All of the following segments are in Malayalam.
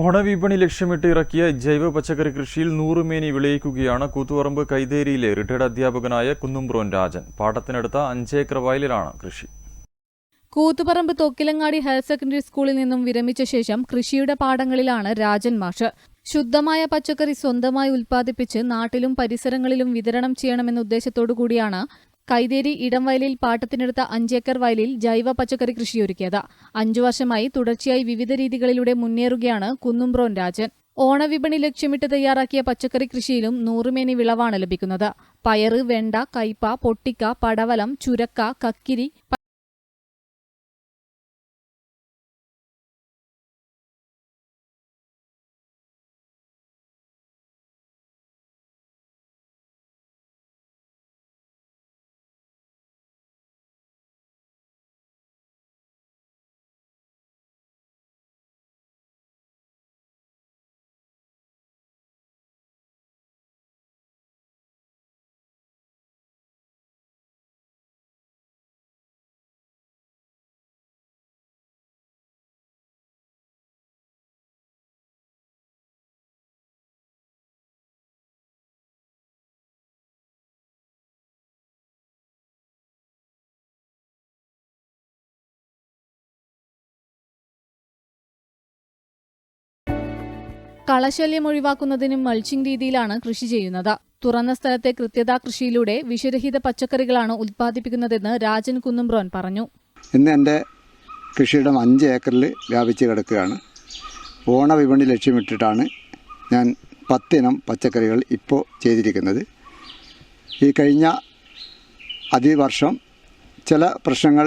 ഓണവിപണി ലക്ഷ്യമിട്ട് ഇറക്കിയ ജൈവ പച്ചക്കറി കൃഷിയിൽ നൂറുമേനി വിളയിക്കുകയാണ് കൂത്തുപറമ്പ് കൈതേരിയിലെ റിട്ടയർഡ് അധ്യാപകനായ കുന്നുംബ്രോൻ രാജൻ. പാട്ടത്തിനടുത്ത അഞ്ചേക്കർ വയലിലാണ് കൃഷി. കൂത്തുപറമ്പ് തൊക്കിലങ്ങാടി ഹയർ സെക്കൻഡറി സ്കൂളിൽ നിന്നും വിരമിച്ച ശേഷം കൃഷിയുടെ പാടങ്ങളിലാണ് രാജൻ മാഷ്. ശുദ്ധമായ പച്ചക്കറി സ്വന്തമായി ഉൽപ്പാദിപ്പിച്ച് നാട്ടിലും പരിസരങ്ങളിലും വിതരണം ചെയ്യണമെന്ന ഉദ്ദേശത്തോടു കൂടിയാണ് കൈതേരി ഇടംവയലിൽ പാട്ടത്തിനെടുത്ത അഞ്ചേക്കർ വയലിൽ ജൈവ പച്ചക്കറി കൃഷിയൊരുക്കിയത്. അഞ്ചു വർഷമായി തുടർച്ചയായി വിവിധ രീതികളിലൂടെ മുന്നേറുകയാണ് കുന്നുംബ്രോൻ രാജൻ. ഓണവിപണി ലക്ഷ്യമിട്ട് തയ്യാറാക്കിയ പച്ചക്കറി കൃഷിയിലും നൂറുമേനി വിളവാണ് ലഭിക്കുന്നത്. പയറ് വെണ്ട കയ്പ പൊട്ടിക്ക പടവലം ചുരക്ക കക്കിരി കളശല്യം ഒഴിവാക്കുന്നതിനും മൾച്ചിംഗ് രീതിയിലാണ് കൃഷി ചെയ്യുന്നത്. തുറന്ന സ്ഥലത്തെ കൃത്യതാ കൃഷിയിലൂടെ വിഷരഹിത പച്ചക്കറികളാണ് ഉൽപ്പാദിപ്പിക്കുന്നതെന്ന് രാജൻ കുന്നുംബ്രോൻ പറഞ്ഞു. ഇന്ന് എന്റെ കൃഷിയിടം അഞ്ച് ഏക്കറിൽ വ്യാപിച്ച് കിടക്കുകയാണ്. ഓണ ഓണവിപണി ലക്ഷ്യമിട്ടിട്ടാണ് ഞാൻ പത്തിനം പച്ചക്കറികൾ ഇപ്പോൾ ചെയ്തിരിക്കുന്നത്. ഈ കഴിഞ്ഞ അതിവർഷം ചില പ്രശ്നങ്ങൾ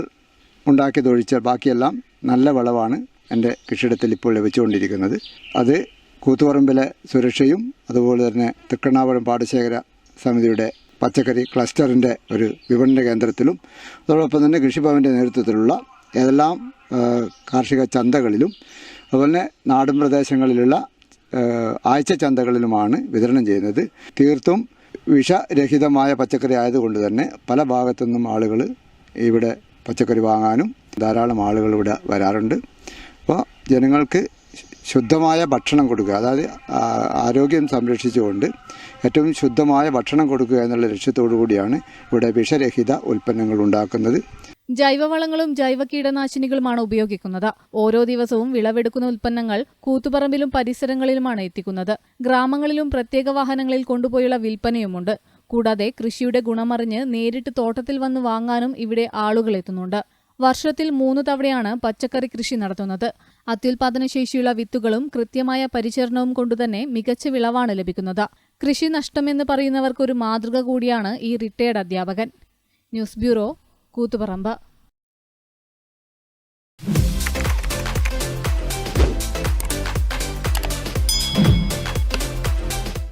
ഉണ്ടാക്കിയതൊഴിച്ച് ബാക്കിയെല്ലാം നല്ല വിളവാണ് എന്റെ കൃഷിയിടത്തിൽ ഇപ്പോൾ ലഭിച്ചുകൊണ്ടിരിക്കുന്നത്. അത് കൂത്തുപറമ്പിലെ സുരക്ഷയും അതുപോലെ തന്നെ തൃക്കണ്ണാപുരം പാടശേഖര സമിതിയുടെ പച്ചക്കറി ക്ലസ്റ്ററിന്റെ ഒരു വിപണന കേന്ദ്രത്തിലും അതോടൊപ്പം തന്നെ കൃഷിഭവന്റെ നേതൃത്വത്തിലുള്ള ഏതെല്ലാം കാർഷിക ചന്തകളിലും അതുപോലെ തന്നെ നാടൻ പ്രദേശങ്ങളിലുള്ള ആഴ്ച ചന്തകളിലുമാണ് വിതരണം ചെയ്യുന്നത്. തീർത്തും വിഷരഹിതമായ പച്ചക്കറി ആയതുകൊണ്ട് തന്നെ പല ഭാഗത്തു നിന്നും ആളുകൾ ഇവിടെ പച്ചക്കറി വാങ്ങാനും ധാരാളം ആളുകൾ ഇവിടെ വരാറുണ്ട്. അപ്പോൾ ജനങ്ങൾക്ക് ശുദ്ധമായ ഭക്ഷണം കൊടുക്കുക. അതായത് ആരോഗ്യം സംരക്ഷിച്ചുകൊണ്ട് ഏറ്റവും ശുദ്ധമായ ഭക്ഷണം കൊടുക്കുക എന്നുള്ള ലക്ഷ്യത്തോടു കൂടിയാണ് ഇവിടെ വിഷരഹിത ഉൽപ്പന്നങ്ങൾ ഉണ്ടാക്കുന്നത്. ജൈവവളങ്ങളും ജൈവ കീടനാശിനികളുമാണ് ഉപയോഗിക്കുന്നത്. ഓരോ ദിവസവും വിളവെടുക്കുന്ന ഉൽപ്പന്നങ്ങൾ കൂത്തുപറമ്പിലും പരിസരങ്ങളിലുമാണ് എത്തിക്കുന്നത്. ഗ്രാമങ്ങളിലും പ്രത്യേക വാഹനങ്ങളിൽ കൊണ്ടുപോയുള്ള വിൽപ്പനയുമുണ്ട്. കൂടാതെ കൃഷിയുടെ ഗുണമറിഞ്ഞ് നേരിട്ട് തോട്ടത്തിൽ വന്ന് വാങ്ങാനും ഇവിടെ ആളുകൾ എത്തുന്നുണ്ട്. വർഷത്തിൽ മൂന്ന് തവണയാണ് പച്ചക്കറി കൃഷി നടത്തുന്നത്. അത്യുൽപാദന ശേഷിയുള്ള വിത്തുകളും കൃത്യമായ പരിചരണവും കൊണ്ടുതന്നെ മികച്ച വിളവാണ് ലഭിക്കുന്നത്. കൃഷി നഷ്ടമെന്ന് പറയുന്നവർക്കൊരു മാതൃക കൂടിയാണ് ഈ റിട്ടയർഡ് അധ്യാപകൻ. News bureau Koothuparamba.